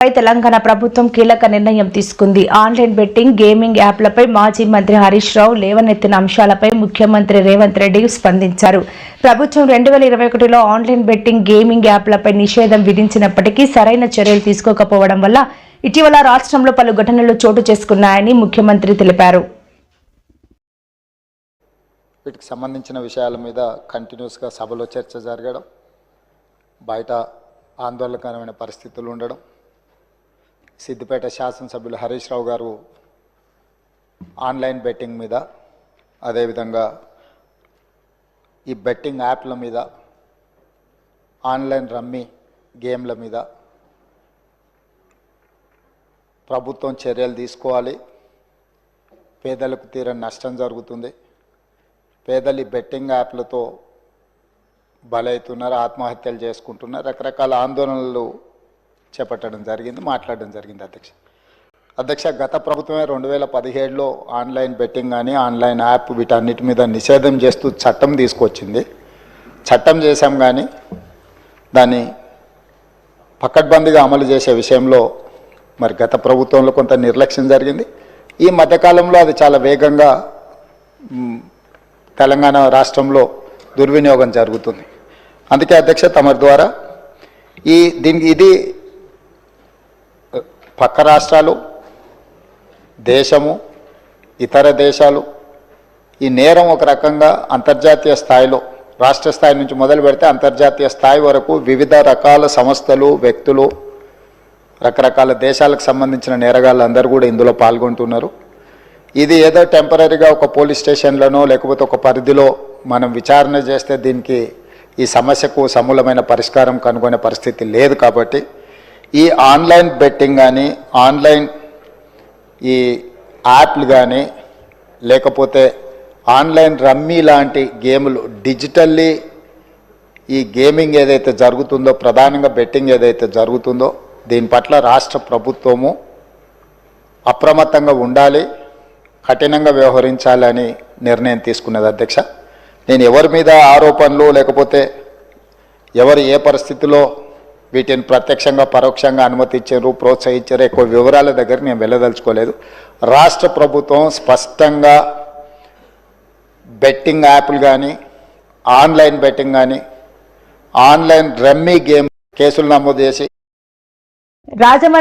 పై తెలంగాణ ప్రభుత్వం కీలక నిర్ణయం తీసుకుంది. ఆన్లైన్ బెట్టింగ్ గేమింగ్ యాప్లపై మాజీ మంత్రి హరీష్ రావు లేవనెత్తిన అంశాలపై ముఖ్యమంత్రి రేవంత్ రెడ్డి స్పందించారు. ప్రభుత్వం రెండు వేల ఇరవై ఒకటిలో ఆన్లైన్ బెట్టింగ్ గేమింగ్ యాప్లపై నిషేధం విధించినప్పటికీ సరైన చర్యలు తీసుకోకపోవడం వల్ల ఇటీవల రాష్ట్రంలో పలు ఘటనలు చోటు చేసుకున్నాయని ముఖ్యమంత్రి తెలిపారు. వీటికి సంబంధించిన విషయాల మీద కంటిన్యూస్గా సభలో చర్చ జరగడం బయట ఆందోళనకరమైన పరిస్థితులు ఉండడం సిద్దిపేట శాసనసభ్యులు హరీష్ రావు గారు ఆన్లైన్ బెట్టింగ్ మీద అదేవిధంగా ఈ బెట్టింగ్ యాప్ల మీద ఆన్లైన్ రమ్మీ గేమ్ల మీద ప్రభుత్వం చర్యలు తీసుకోవాలి. పేదలకు తీరని నష్టం జరుగుతుంది. పేదలు ఈ బెట్టింగ్ యాప్లతో బలవుతున్నారు ఆత్మహత్యలు చేసుకుంటున్నారు. రకరకాల ఆందోళనలు చేపట్టడం జరిగింది మాట్లాడడం జరిగింది అధ్యక్ష. అధ్యక్ష గత ప్రభుత్వమే రెండు వేల పదిహేడులో ఆన్లైన్ బెట్టింగ్ కానీ ఆన్లైన్ యాప్ వీటన్నిటి మీద నిషేధం చేస్తూ చట్టం తీసుకొచ్చింది. చట్టం చేశాం కానీ దాన్ని పకడ్బందీగా అమలు చేసే విషయంలో మరి గత ప్రభుత్వంలో కొంత నిర్లక్ష్యం జరిగింది. ఈ మధ్యకాలంలో అది చాలా వేగంగా తెలంగాణ రాష్ట్రంలో దుర్వినియోగం జరుగుతుంది. అందుకే అధ్యక్ష తమరి ద్వారా ఈ దీనికి ఇది పక్క రాష్ట్రాలు దేశము ఇతర దేశాలు ఈ నేరం ఒక రకంగా అంతర్జాతీయ స్థాయిలో రాష్ట్ర స్థాయి నుంచి మొదలు పెడితే అంతర్జాతీయ స్థాయి వరకు వివిధ రకాల సంస్థలు వ్యక్తులు రకరకాల దేశాలకు సంబంధించిన నేరగాళ్ళు అందరూ కూడా ఇందులో పాల్గొంటున్నారు. ఇది ఏదో టెంపరీగా ఒక పోలీస్ స్టేషన్లోనో లేకపోతే ఒక పరిధిలో మనం విచారణ చేస్తే దీనికి ఈ సమస్యకు సమూలమైన పరిష్కారం కనుగొనే పరిస్థితి లేదు కాబట్టి ఈ ఆన్లైన్ బెట్టింగ్ కానీ ఆన్లైన్ ఈ యాప్లు కానీ లేకపోతే ఆన్లైన్ రమ్మీ లాంటి గేములు డిజిటల్లీ ఈ గేమింగ్ ఏదైతే జరుగుతుందో ప్రధానంగా బెట్టింగ్ ఏదైతే జరుగుతుందో దీని పట్ల రాష్ట్ర ప్రభుత్వము అప్రమత్తంగా ఉండాలి కఠినంగా వ్యవహరించాలని నిర్ణయం తీసుకున్నది అధ్యక్ష. నేను ఎవరి మీద ఆరోపణలు లేకపోతే ఎవరు ఏ పరిస్థితిలో వీటిని ప్రత్యక్షంగా పరోక్షంగా అనుమతించారు ప్రోత్సహించారు. ఎక్కువ వివరాల దగ్గర నేను వెళ్ళదలుచుకోలేదు. రాష్ట్ర ప్రభుత్వం స్పష్టంగా బెట్టింగ్ యాప్లు కానీ ఆన్లైన్ బెట్టింగ్ కానీ ఆన్లైన్ రమ్మీ గేమ్ కేసులు నమోదు చేసి రాజమండ్రి